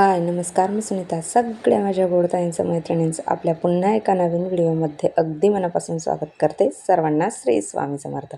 हाय नमस्कार मी सुनीता. सगळ्या माझ्या गोडताईंचं मैत्रिणींचं आपल्या पुन्हा एका नवीन व्हिडिओमध्ये अगदी मनापासून स्वागत करते सर्वांना श्री स्वामी समर्थ.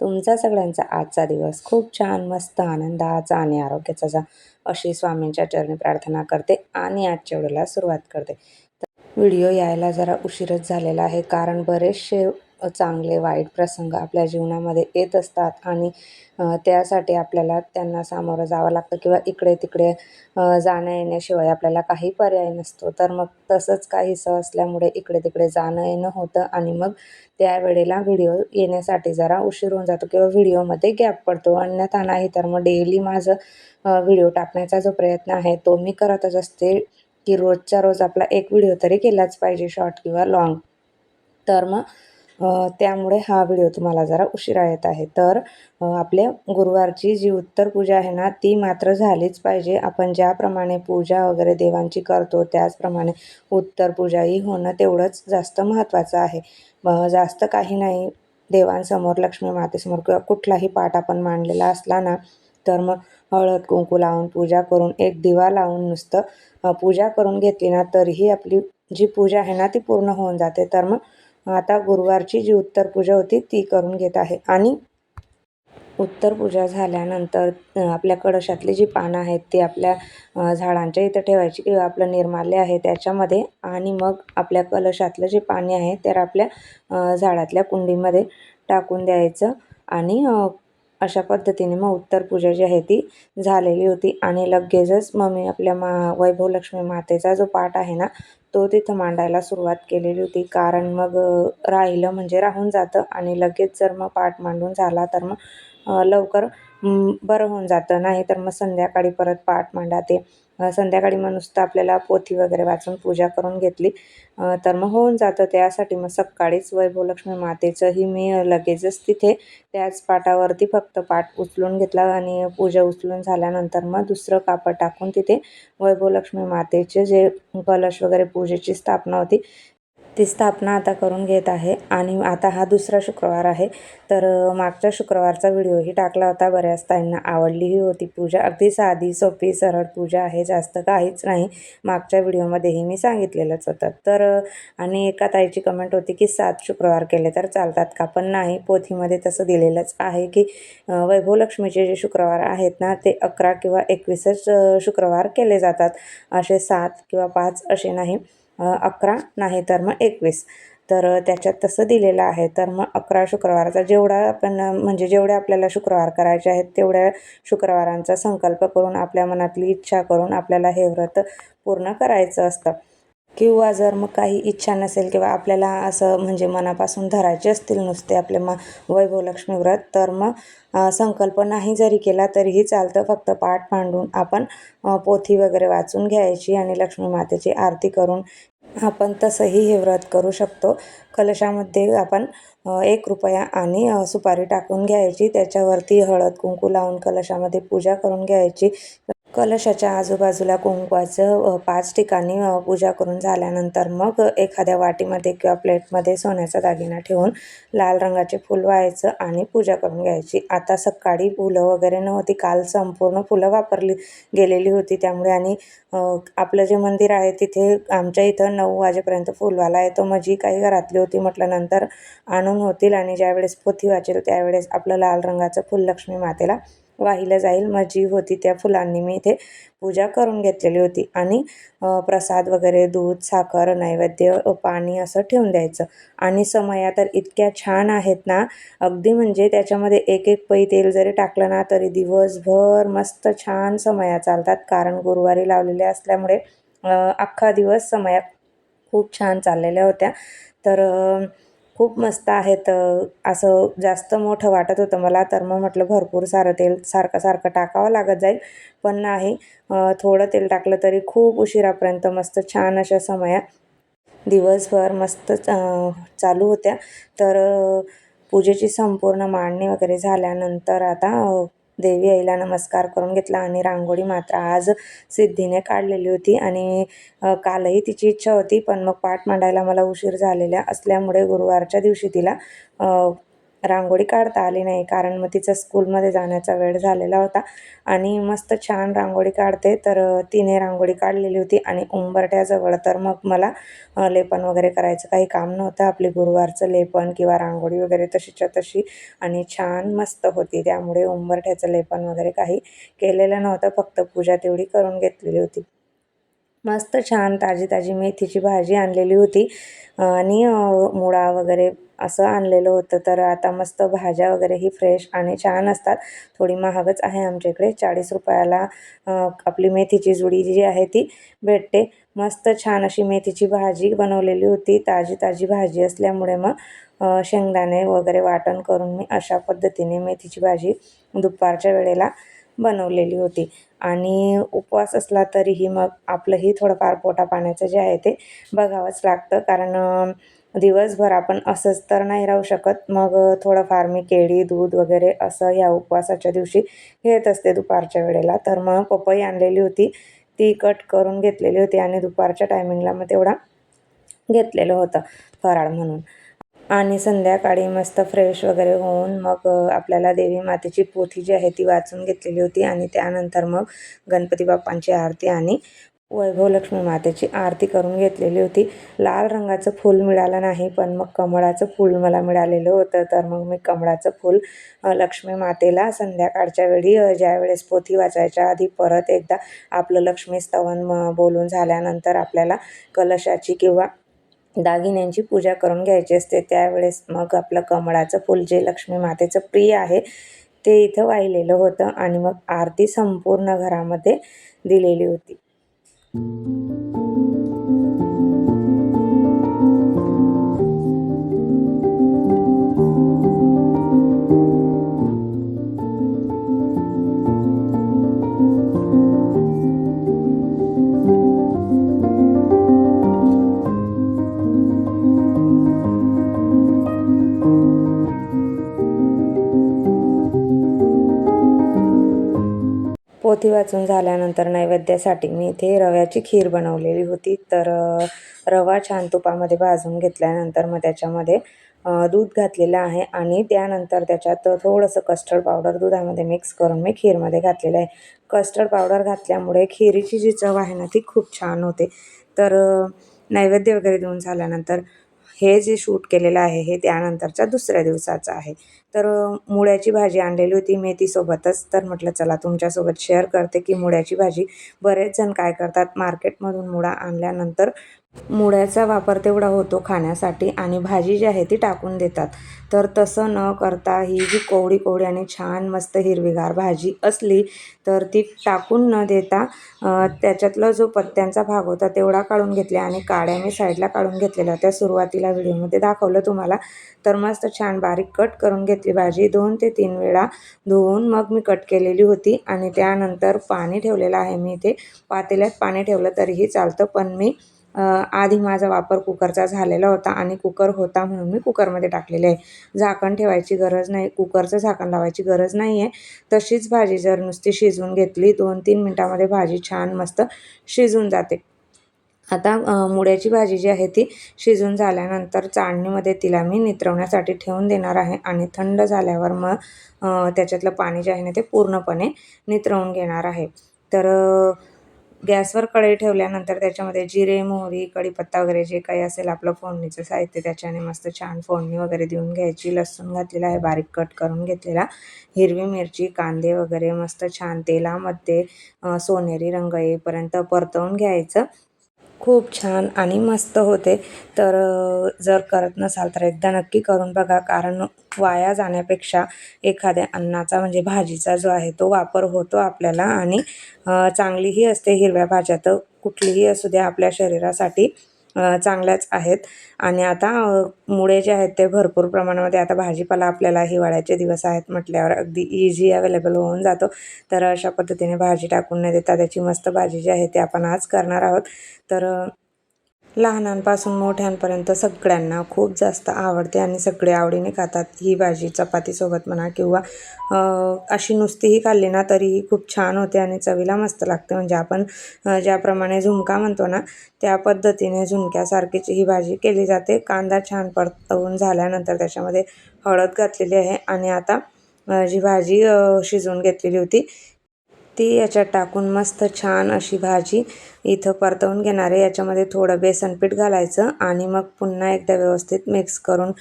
तुमचा सगळ्यांचा आजचा दिवस खूप छान मस्त आनंदाचा आणि आरोग्याचा जा अशी स्वामींच्या चरणी प्रार्थना करते आणि आजच्या व्हिडिओला सुरुवात करते. व्हिडिओ यायला जरा उशीरच झालेला आहे कारण बरेचसे चांगले वाईट प्रसंग आपल्या जीवनामध्ये येत असतात आणि त्यासाठी आपल्याला त्यांना सामोरं जावं लागतं किंवा इकडे तिकडे जाण्या येण्याशिवाय आपल्याला काही पर्याय नसतो. तर मग तसंच काहीसं असल्यामुळे इकडे तिकडे जाणं येणं होतं आणि मग त्यावेळेला व्हिडिओ येण्यासाठी जरा उशीर होऊन जातो किंवा व्हिडिओमध्ये गॅप पडतो. अन्यथा नाही तर मग डेली माझं व्हिडिओ टाकण्याचा जो प्रयत्न आहे तो मी करतच असते की रोजच्या रोज आपला एक व्हिडिओ तरी केलाच पाहिजे शॉर्ट किंवा लाँग. तर मग त्यामुळे हा व्हिडिओ तुम्हाला जरा उशिरा येत आहे. तर आपल्या गुरुवारची जी उत्तर पूजा आहे ना ती मात्र झालीच पाहिजे. आपण ज्याप्रमाणे पूजा वगैरे देवांची करतो त्याचप्रमाणे उत्तर पूजाही होणं तेवढंच जास्त महत्त्वाचं आहे. जास्त काही नाही. देवांसमोर लक्ष्मी मातेसमोर किंवा कुठलाही पाठ आपण मांडलेला असला ना तर मग हळद कुंकू लावून पूजा करून एक दिवा लावून नुसतं पूजा करून घेतली ना तरीही आपली जी पूजा आहे ना ती पूर्ण होऊन जाते. तर मग आता गुरुवारची जी उत्तर पूजा होती ती करून घेत आहे. आणि उत्तर पूजा झाल्यानंतर आपल्या कळशातली जी पानं आहेत ती आपल्या झाडांच्या इथं ठेवायची किंवा आपलं निर्माल्य आहे त्याच्यामध्ये. आणि मग आपल्या कलशातलं जे पाणी आहे तर आपल्या झाडातल्या कुंडीमध्ये टाकून द्यायचं. आणि अशा पद्धतीने मग उत्तर पूजा जी आहे ती झालेली होती. आणि लगेचच मग मी आपल्या मा वैभवलक्ष्मी मातेचा जो पाठ आहे ना तो तिथं मांडायला सुरुवात केलेली होती. कारण मग राहिलं म्हणजे राहून जातं आणि लगेच जर मग पाठ मांडून झाला तर मग लवकर बरं होऊन जातं. नाही तर मग संध्याकाळी परत पाठ मांडा ते. संध्याकाळी मग नुसतं आपल्याला पोथी वगैरे वाचून पूजा करून घेतली. तर मग होऊन जातं त्यासाठी मग सकाळीच वैभवलक्ष्मी मातेचंही मी लगेचच तिथे त्याच पाटावरती फक्त पाठ उचलून घेतला आणि पूजा उचलून झाल्यानंतर मग दुसरं कापड टाकून तिथे वैभवलक्ष्मी मातेचे जे कलश वगैरे पूजेची स्थापना होती ती स्थापना आता करून घेत आहे. आणि आता हा दुसरा शुक्रवार आहे. तर मागच्या शुक्रवारचा व्हिडिओही टाकला होता. बऱ्याच ताईंना आवडलीही होती पूजा. अगदी साधी सोपी सरळ पूजा आहे. जास्त काहीच नाही. मागच्या व्हिडिओमध्येही मी सांगितलेलंच होतं. तर आणि एका ताईची कमेंट होती की सात शुक्रवार केले तर चालतात का? पण नाही. पोथीमध्ये तसं दिलेलंच आहे की वैभवलक्ष्मीचे जे शुक्रवार आहेत ना ते अकरा किंवा एकवीसच शुक्रवार केले जातात. असे सात किंवा पाच असे नाही. अकरा नाही तर मग एकवीस. तर त्याच्यात तसं दिलेलं आहे. तर मग अकरा शुक्रवाराचा जेवढा आपण म्हणजे जेवढे आपल्याला शुक्रवार करायचे आहेत तेवढ्या शुक्रवारांचा संकल्प करून आपल्या मनातली इच्छा करून आपल्याला हे व्रत पूर्ण करायचं असतं. किंवा जर मग काही इच्छा नसेल किंवा आपल्याला असं म्हणजे मनापासून धरायचे असतील नुसते आपले मा वैभवलक्ष्मी व्रत तर मग संकल्प नाही जरी केला तरीही चालतं. फक्त पाठ मांडून आपण पोथी वगैरे वाचून घ्यायची आणि लक्ष्मी मातेची आरती करून आपण तसंही हे व्रत करू शकतो. कलशामध्ये आपण एक रुपया आणि सुपारी टाकून घ्यायची. त्याच्यावरती हळद कुंकू लावून कलशामध्ये पूजा करून घ्यायची. कलशाच्या आजूबाजूला कुंकवाचं पाच ठिकाणी पूजा करून झाल्यानंतर मग एखाद्या वाटीमध्ये किंवा प्लेटमध्ये सोन्याचा दागिना ठेवून लाल रंगाचे फूल व्हायचं आणि पूजा करून घ्यायची. आता सकाळी फुलं वगैरे नव्हती काल संपूर्ण फुलं वापरली गेलेली होती त्यामुळे आणि आपलं जे मंदिर आहे तिथे आमच्या इथं नऊ वाजेपर्यंत फुलवाला येतो मग जी काही घरातली होती म्हटल्यानंतर आणून होतील आणि ज्यावेळेस पोथी वाचेल त्यावेळेस आपलं लाल रंगाचं फुल लक्ष्मी मातेला वाहिलं जाईल. माझी होती त्या फुलांनी मी इथे पूजा करून घेतलेली होती. आणि प्रसाद वगैरे दूध साखर नैवेद्य पाणी असं ठेवून द्यायचं. आणि समया तर इतक्या छान आहेत ना अगदी म्हणजे त्याच्यामध्ये एक एक पै तेल जरी टाकलं ना तरी दिवसभर मस्त छान समया चालतात. कारण गुरुवारी लावलेले असल्यामुळे अख्खा दिवस समया खूप छान चाललेल्या होत्या. तर खूप मस्त आहेत असं जास्त मोठं वाटत होतं मला तर मग म्हटलं भरपूर सारं तेल सारखं सारखं टाकावं लागत जाईल. पण नाही थोडं तेल टाकलं तरी खूप उशिरापर्यंत मस्त छान अशा समया दिवसभर मस्त चालू होत्या. तर पूजेची संपूर्ण मांडणी वगैरे झाल्यानंतर आता देवी आईला नमस्कार करून घेतला आणि रांगोळी मात्र आज सिद्धीने काढलेली होती आणि कालही तिची इच्छा होती पण मग पाठ मांडायला मला उशीर झालेला असल्यामुळे गुरुवारच्या दिवशी तिला रांगोळी काढता आली नाही. कारण मग तिचं स्कूलमध्ये जाण्याचा वेळ झालेला होता. आणि मस्त छान रांगोळी काढते. तर तिने रांगोळी काढलेली होती. आणि उंबरठ्याजवळ तर मग मला लेपन वगैरे करायचं काही काम नव्हतं. आपली गुरुवारचं लेपन किंवा रांगोळी वगैरे तशीच्या तशी. आणि छान मस्त होती. त्यामुळे उंबरठ्याचं लेपन वगैरे काही केलेलं नव्हतं. फक्त पूजा तेवढी करून घेतलेली होती. मस्त छान ताजी ताजी मेथीची भाजी आणलेली होती. आणि मुळा वगैरे असं आणलेलं होतं. तर आता मस्त भाज्या वगैरे ही फ्रेश आणि छान असतात. थोडी महागच आहे आमच्या इकडे. चाळीस रुपयाला आपली मेथीची जुडी जी आहे ती भेटते. मस्त छान अशी मेथीची भाजी बनवलेली होती. ताजी ताजी भाजी असल्यामुळे मग शेंगदाणे वगैरे वाटण करून मी अशा पद्धतीने मेथीची भाजी दुपारच्या वेळेला बनवलेली होती. आणि उपवास असला तरीही मग आपलंही थोडंफार पोटापाण्याचं जे आहे ते बघावंच लागतं. कारण दिवसभर आपण असंच तर नाही राहू शकत. मग थोडंफार मी केळी दूध वगैरे असं या उपवासाच्या दिवशी घेत असते दुपारच्या वेळेला. तर मग पपई आणलेली होती. ती कट करून घेतलेली होती आणि दुपारच्या टायमिंगला मग तेवढा घेतलेलं होतं फराळ म्हणून. आणि संध्याकाळी मस्त फ्रेश वगैरे होऊन मग आपल्याला देवी मातेची पोथी जी आहे ती वाचून घेतलेली होती आणि त्यानंतर मग गणपती बाप्पांची आरती आणि वैभव लक्ष्मी मातेची आरती करून घेतलेली होती. लाल रंगाचं फूल मिळालं नाही पण मग कमळाचं फूल मला मिळालेलं होतं. तर मग मी कमळाचं फूल लक्ष्मी मातेला संध्याकाळच्या वेळी ज्यावेळेस पोथी वाचायच्या आधी परत एकदा आपलं लक्ष्मी स्तवन बोलून झाल्यानंतर आपल्याला कलशाची किंवा दागिन्यांची पूजा करून घ्यायची असते त्यावेळेस मग आपलं कमळाचं फूल जे लक्ष्मी मातेचं प्रिय आहे ते इथं वाहिलेलं होतं आणि मग आरती संपूर्ण घरामध्ये दिलेली होती. पोथी वाचून झाल्यानंतर नैवेद्यासाठी मी इथे रव्याची खीर बनवलेली होती. तर रवा छान तुपामध्ये भाजून घेतल्यानंतर मग त्याच्यामध्ये दूध घातलेलं आहे आणि त्यानंतर त्याच्यात थोडंसं कस्टर्ड पावडर दुधामध्ये मिक्स करून मी खीरमध्ये घातलेलं आहे. कस्टर्ड पावडर घातल्यामुळे खीरीची जी चव आहे ना ती खूप छान होते. तर नैवेद्य वगैरे देऊन झाल्यानंतर हे जे शूट केलेलं आहे हे त्यानंतरच्या दुसऱ्या दिवसाचं आहे. तर मुळ्याची भाजी आणलेली होती मेथीसोबतच तर म्हटलं चला तुमच्यासोबत शेअर करते की मुळ्याची भाजी. बरेच जण काय करतात मार्केटमधून मुळा आणल्यानंतर मुळ्याचा वापर तेवढा होतो खाण्यासाठी आणि भाजी जी आहे ती टाकून देतात. तर तसं न करता ही जी कोवडी कोवडी आणि छान मस्त हिरवीगार भाजी असली तर ती टाकून न देता त्याच्यातला जो पत्त्यांचा भाग होता तेवढा काढून घेतला आणि काड्या मी साईडला काढून घेतलेल्या त्या सुरुवातीला व्हिडिओमध्ये दाखवलं तुम्हाला. तर मस्त छान बारीक कट करून घेतली भाजी. दोन ते तीन वेळा धुवून मग मी कट केलेली होती आणि त्यानंतर पाणी ठेवलेलं आहे मी इथे. पातेल्यात पाणी ठेवलं तरीही चालतं पण मी आधी माझा वापर कुकरचा झालेला होता आणि कुकर होता म्हणून मी कुकरमध्ये टाकलेले आहे. झाकण ठेवायची गरज नाही कुकरचं झाकण लावायची गरज नाही आहे तशीच भाजी जर नुसती शिजवून घेतली दोन तीन मिनटामध्ये भाजी छान मस्त शिजून जाते. आता मुळ्याची भाजी जी आहे ती शिजून झाल्यानंतर चाळणीमध्ये तिला मी नितरवण्यासाठी ठेवून देणार आहे आणि थंड झाल्यावर मग त्याच्यातलं पाणी जे आहे ना ते पूर्णपणे नितरवून घेणार आहे. तर गॅसवर कढई ठेवल्यानंतर त्याच्यामध्ये जिरे मोहरी कढीपत्ता वगैरे जे काही असेल आपलं फोडणीचं साहित्य त्याच्याने मस्त छान फोडणी वगैरे देऊन घ्यायची. लसूण घातलेला आहे बारीक कट करून घेतलेला. हिरवी मिरची कांदे वगैरे मस्त छान तेलामध्ये सोनेरी रंग येईपर्यंत परतवून घ्यायचं. खूप छान आणि मस्त होते. तर जर करत नसाल तर एकदा नक्की करून बघा. कारण वाया जाण्यापेक्षा एखाद्या अन्नाचा म्हणजे भाजीचा जो आहे तो वापर होतो आपल्याला आणि चांगलीही असते हिरव्या भाज्या. तर कुठलीही असू द्या आपल्या शरीरासाठी चांगल्याच आहेत. आणि आता मुळे जे आहेत ते भरपूर प्रमाणामध्ये आता भाजीपाला आपल्याला हिवाळ्याचे दिवस आहेत म्हटल्यावर अगदी इझी अवेलेबल होऊन जातो. तर अशा पद्धतीने भाजी टाकून न देता त्याची मस्त भाजी जी आहे ते आपण आज करणार आहोत. तर लहानांपासून मोठ्यांपर्यंत सगळ्यांना खूप जास्त आवडते आणि सगळे आवडीने खातात. ही भाजी चपातीसोबत म्हणा किंवा अशी नुसतीही खाल्ली ना तरीही खूप छान होते आणि चवीला मस्त लागते. म्हणजे आपण ज्याप्रमाणे झुणका म्हणतो ना त्या पद्धतीने झुणक्यासारखीच ही भाजी केली जाते. कांदा छान परतवून झाल्यानंतर त्याच्यामध्ये हळद घातलेली आहे आणि आता जी भाजी शिजवून घेतलेली होती ती याच्यात टाकून मस्त छान अशी भाजी इथं परतवून घेणार आहे. याच्यामध्ये थोडं बेसन पीठ घालायचं आणि मग पुन्हा एकदा व्यवस्थित मिक्स करून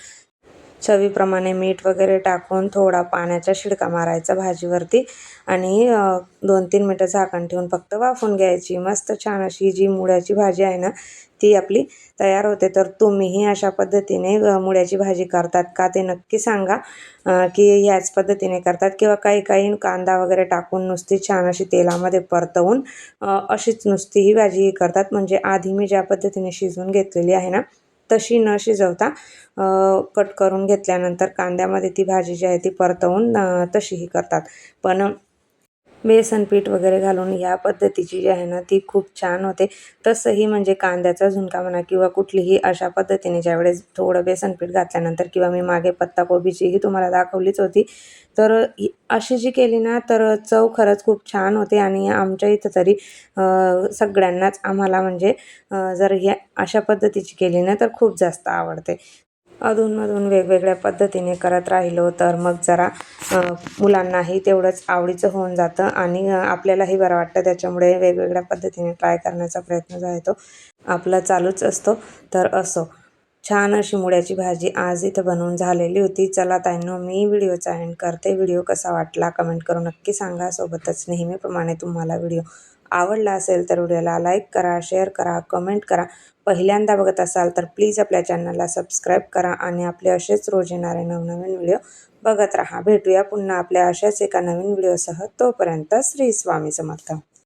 चवीप्रमाणे मीठ वगैरे टाकून थोडा पाण्याचा शिडका मारायचा भाजीवरती. आणि दोन तीन मिनटं झाकण ठेवून फक्त वाफून घ्यायची. मस्त छान अशी जी मुळ्याची भाजी आहे ना ती आपली तयार होते. तर तुम्हीही अशा पद्धतीने मुळ्याची भाजी करतात का ते नक्की सांगा. की ह्याच पद्धतीने करतात किंवा काही काही कांदा वगैरे टाकून नुसती छान अशी तेलामध्ये परतवून अशीच नुसती ही भाजी करतात. म्हणजे आधी मी ज्या पद्धतीने शिजवून घेतलेली आहे ना तशी न शिजवता कट करून घेतल्यानंतर कांद्यामध्ये ती भाजी जी आहे ती परतवून तशीही करतात. पण बेसन पीठ वगैरे घालून ह्या पद्धतीची जी आहे ना ती खूप छान होते. तसंही म्हणजे कांद्याचा झुणका म्हणा किंवा कुठलीही अशा पद्धतीने ज्यावेळेस थोडं बेसन पीठ घातल्यानंतर किंवा मी मागे पत्ताकोबीचीही तुम्हाला दाखवलीच होती. तर अशी जी केली ना तर चव खरंच खूप छान होते आणि आमच्या इथं तरी सगळ्यांनाच आम्हाला म्हणजे जर ह्या अशा पद्धतीची केली ना तर खूप जास्त आवडते. अधूनमधून वेगवेगळ्या पद्धतीने करत राहिलो तर मग जरा मुलांनाही तेवढंच आवडीचं होऊन जातं आणि आपल्यालाही बरं वाटतं. त्याच्यामुळे वेगवेगळ्या पद्धतीने ट्राय करण्याचा प्रयत्न जो आहे तो आपला चालूच असतो. तर असो. छान अशी मुळ्याची भाजी आज इथं बनवून झालेली होती. चला ताईंनो मी व्हिडिओचा एंड करते. व्हिडिओ कसा वाटला कमेंट करून नक्की सांगा. सोबतच नेहमीप्रमाणे तुम्हाला व्हिडिओ आवडला असेल तर व्हिडिओला लाईक करा शेअर करा कमेंट करा. पहिल्यांदा बघत असाल तर प्लीज आपल्या चॅनलला सबस्क्राईब करा आणि आपले असेच रोज येणारे नवनवीन व्हिडिओ बघत राहा. भेटूया पुन्हा आपल्या अशाच एका नवीन व्हिडिओसह. तोपर्यंत श्री स्वामी समर्थ.